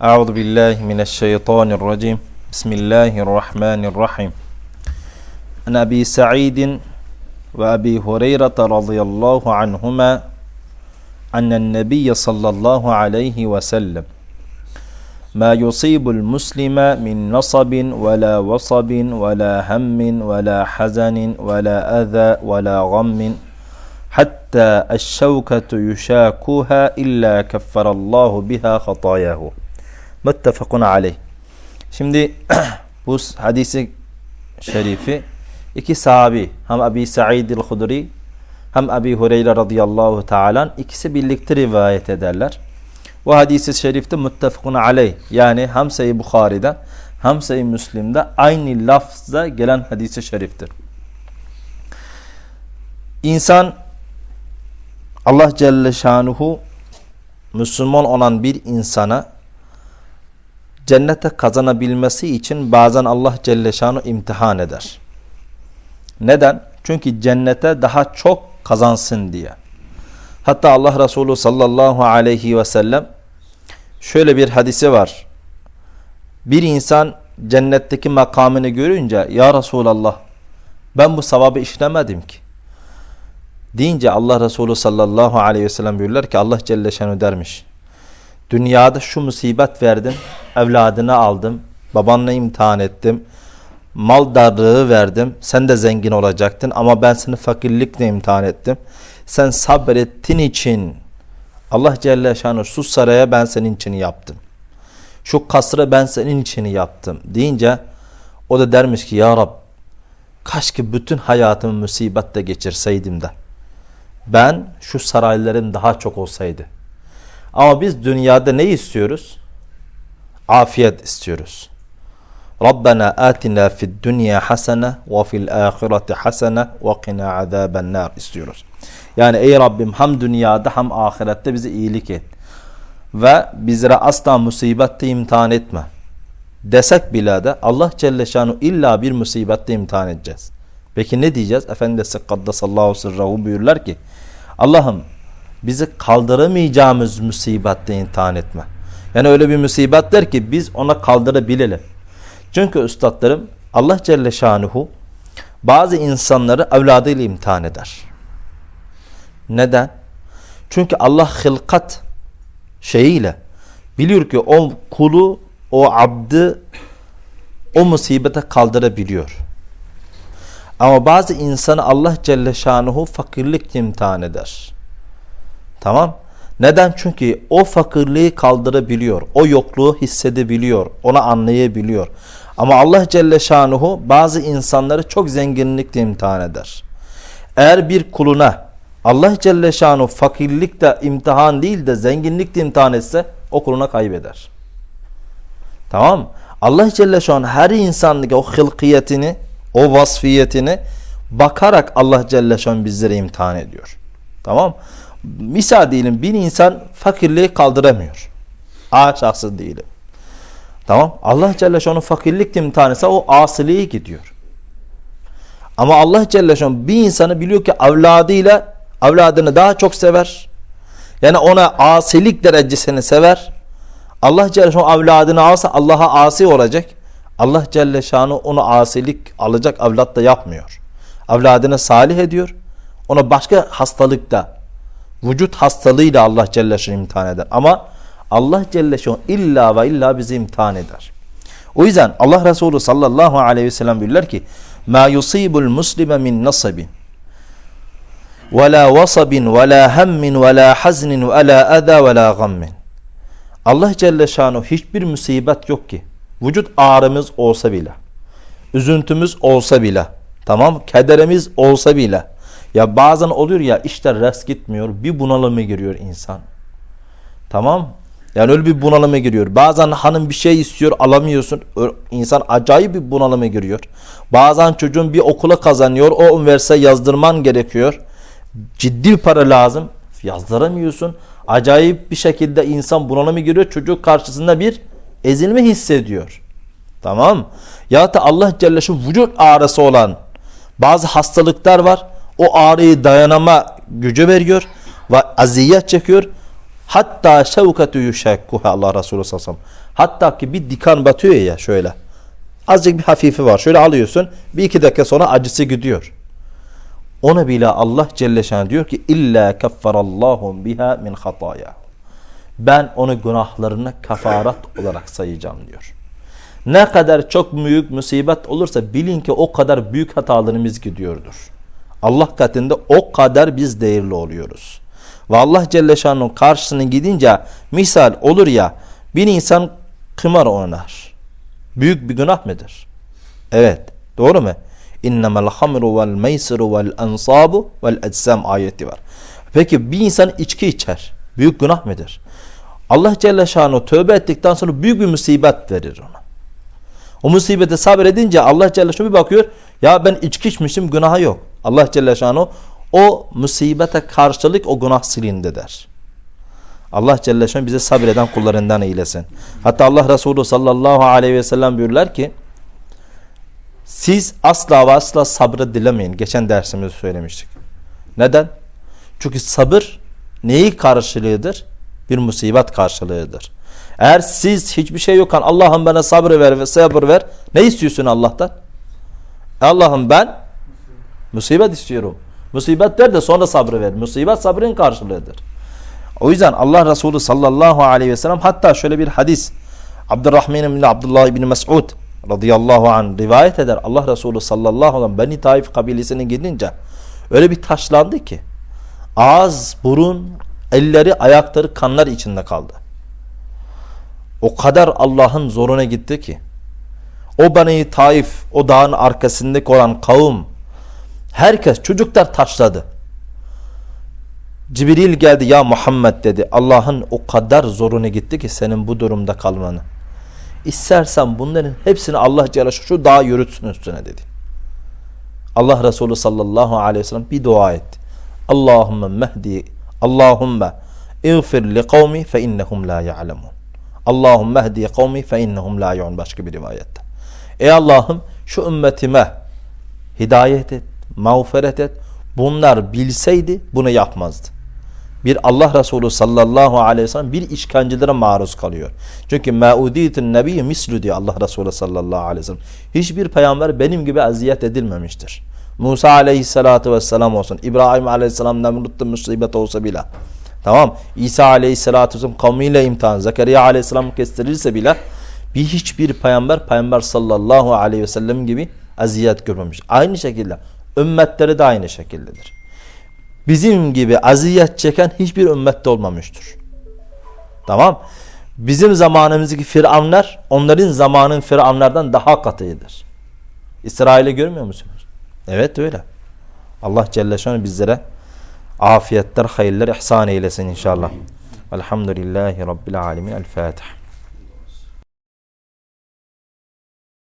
أعوذ بالله من الشيطان الرجيم. بسم الله الرحمن الرحيم. عن أبي سعيد وأبي هريرة رضي الله عنهما أن النبي صلى الله عليه وسلم ما يصيب المسلم من نصب ولا وصب ولا هم ولا حزن ولا أذى ولا غم hatta eşşevketu yuşakuha illa keffarallahu biha hatayahu. Muttefakun aleyh. Şimdi bu hadisi şerifi iki sahabi hem Abi Sa'id el-Hudri hem Abi Hureyre radıyallahu teala ikisi birlikte rivayet ederler. Bu hadisi şerifte muttefakun aleyh yani hem Sahih Buhari'de hem Sahih Müslim'de aynı lafza gelen hadisi şeriftir. İnsan Allah Celle Şanuhu Müslüman olan bir insana cennete kazanabilmesi için bazen Allah Celle Şanu imtihan eder. Neden? Çünkü cennete daha çok kazansın diye. Hatta Allah Resulü sallallahu aleyhi ve sellem şöyle bir hadisi var. Bir insan cennetteki makamını görünce ya Resulallah ben bu sevabı işlemedim ki. Deyince Allah Resulü sallallahu aleyhi ve sellem buyurlar ki Allah Celle Şanu dermiş. Dünyada şu musibet verdim, evladını aldım, babanla imtihan ettim, mal darlığı verdim, sen de zengin olacaktın ama ben seni fakirlikle imtihan ettim. Sen sabrettin için Allah Celle Şanı şu saraya ben senin için yaptım. Şu kasrı ben senin için yaptım deyince o da dermiş ki ya Rab kaç ki bütün hayatımı musibette geçirseydim de ben şu sarayların daha çok olsaydı. Ama biz dünyada ne istiyoruz? Afiyet istiyoruz. Rabbena atina fid dünya hasene ve fil ahireti hasene ve qina azaben nar istiyoruz. Yani ey Rabbim hem dünyada hem ahirette bize iyilik et. Ve bizlere asla musibette imtihan etme. Desek bile de Allah Celle Şanu illa bir musibette imtihan edeceğiz. Peki ne diyeceğiz? Efendisi Kaddesallahu sırrahu buyurlar ki Allah'ım bizi kaldıramayacağımız musibette imtihan etme. Yani öyle bir musibetler ki biz ona kaldırabilelim. Çünkü üstadlarım Allah Celle Şanuhu bazı insanları evladıyla imtihan eder. Neden? Çünkü Allah hılkat şeyiyle biliyor ki o kulu, o abdı o musibete kaldırabiliyor. Ama bazı insanı Allah Celle Şanuhu fakirlikle imtihan eder. Tamam. Neden? Çünkü o fakirliği kaldırabiliyor. O yokluğu hissedebiliyor. Onu anlayabiliyor. Ama Allah Celle Şanuhu bazı insanları çok zenginlikle imtihan eder. Eğer bir kuluna Allah Celle Şanuhu fakirlik de imtihan değil de zenginlik de imtihan etse o kuluna kaybeder. Tamam Allah Celle Şanuhu her insanlık o hılkiyetini, o vasfiyetini bakarak Allah Celle Şanuhu bizleri imtihan ediyor. Tamam misal diyelim bir insan fakirliği kaldıramıyor. A şahsı diyelim. Tamam. Allah Celle Şan'ın fakirlik imtihanıysa o asiliğe gidiyor. Ama Allah Celle Şan bir insanı biliyor ki evladıyla evladını daha çok sever. Yani ona asilik derecesini sever. Allah Celle Şan evladını alsa Allah'a asi olacak. Allah Celle Şan'ı onu asilik alacak evlat da yapmıyor. Evladını salih ediyor. Ona başka hastalıkta vücut hastalığıyla Allah Celle Şan imtihan eder. Ama Allah Celle Şan illa ve illa bizi imtihan eder. O yüzden Allah Resulü sallallahu aleyhi ve sellem buyurlar ki ve la vasabin ve la hemmin ve la haznin ve la eda ve la gammin. Allah Celle Şanu hiçbir musibet yok ki vücut ağrımız olsa bile üzüntümüz olsa bile tamam kederimiz olsa bile ya bazen oluyor ya işler rast gitmiyor. Bir bunalıma giriyor insan. Tamam. Yani öyle bir bunalıma giriyor. Bazen hanım bir şey istiyor alamıyorsun. İnsan acayip bir bunalıma giriyor. Bazen çocuğun bir okula kazanıyor. O üniversite yazdırman gerekiyor. Ciddi bir para lazım. Yazdıramıyorsun. Acayip bir şekilde insan bunalıma giriyor. Çocuk karşısında bir ezilme hissediyor. Tamam. Ya da Allah Celle şu vücut ağrısı olan bazı hastalıklar var o ağrıyı dayanama gücü veriyor ve aziyet çekiyor. Hatta şevketu yuşakkuha Allah Resulü sallallahu. Hatta ki bir dikan batıyor ya şöyle. Azıcık bir hafifi var. Şöyle alıyorsun. Bir iki dakika sonra acısı gidiyor. Ona bile Allah Celle Şan diyor ki illa keffarallahu biha min hataya. Ben onu günahlarına kafarat olarak sayacağım diyor. Ne kadar çok büyük musibet olursa bilin ki o kadar büyük hatalarımız gidiyordur. Allah katında o kadar biz değerli oluyoruz. Ve Allah Celle Şan'ın karşısına gidince misal olur ya bir insan kımar oynar. Büyük bir günah mıdır? Evet. Doğru mu? İnnemel hamru vel meysiru vel ansabu vel eczam ayeti var. Peki bir insan içki içer. Büyük günah mıdır? Allah Celle Şan'ı tövbe ettikten sonra büyük bir musibet verir ona. O musibete sabredince Allah Celle Şan'ı bir bakıyor. Ya ben içki içmişim günahı yok. Allah Celle Şan'ı o musibete karşılık o günah silindi der. Allah Celle Şan bize sabreden kullarından eylesin. Hatta Allah Resulü sallallahu aleyhi ve sellem buyurlar ki siz asla ve asla sabrı dilemeyin. Geçen dersimizde söylemiştik. Neden? Çünkü sabır neyi karşılığıdır? Bir musibet karşılığıdır. Eğer siz hiçbir şey yokken Allah'ım bana sabrı ver ve sabır ver. Ne istiyorsun Allah'tan? Allah'ım ben musibet istiyorum. Musibet ver de sonra sabrı ver. Musibet sabrın karşılığıdır. O yüzden Allah Resulü sallallahu aleyhi ve sellem hatta şöyle bir hadis Abdurrahman bin Abdullah bin Mes'ud radıyallahu anh rivayet eder. Allah Resulü sallallahu aleyhi ve sellem Beni Taif kabilesine gidince öyle bir taşlandı ki ağız, burun, elleri, ayakları kanlar içinde kaldı. O kadar Allah'ın zoruna gitti ki o Beni Taif, o dağın arkasındaki olan kavim herkes çocuklar taşladı. Cibril geldi ya Muhammed dedi. Allah'ın o kadar zoruna gitti ki senin bu durumda kalmanı. İstersen bunların hepsini Allah Celle şu dağa yürütsün üstüne dedi. Allah Resulü sallallahu aleyhi ve sellem bir dua etti. Allahümme mehdi Allahümme iğfir li kavmi fe innehum la ya'lemun. Allahümme mehdi kavmi fe innehum la ya'lemun. Başka bir rivayette. Ey Allah'ım şu ümmetime hidayet et, mağfiret et. Bunlar bilseydi bunu yapmazdı bir Allah Resulü sallallahu aleyhi ve sellem bir işkencelere maruz kalıyor. Çünkü ma'udiyetun nebi mislu diyor Allah Resulü sallallahu aleyhi ve sellem. Hiçbir peygamber benim gibi eziyet edilmemiştir. Musa aleyhissalatu vesselam olsun. İbrahim aleyhisselam Nemrut'ta musibet olsa bile. Tamam. İsa aleyhissalatu vesselam kavmiyle imtihan. Zekeriya aleyhisselam kestirilse bile bir hiçbir peygamber peygamber sallallahu aleyhi ve sellem gibi eziyet görmemiş. Aynı şekilde ümmetleri de aynı şekildedir bizim gibi aziyet çeken hiçbir ümmette olmamıştır. Tamam. Bizim zamanımızdaki firavunlar onların zamanın firavunlardan daha katıydır. İsrail'i görmüyor musunuz? Evet öyle. Allah Celle Şanı bizlere afiyetler, hayırlar ihsan eylesin inşallah. Elhamdülillahi Rabbil Alemin. El Fatiha.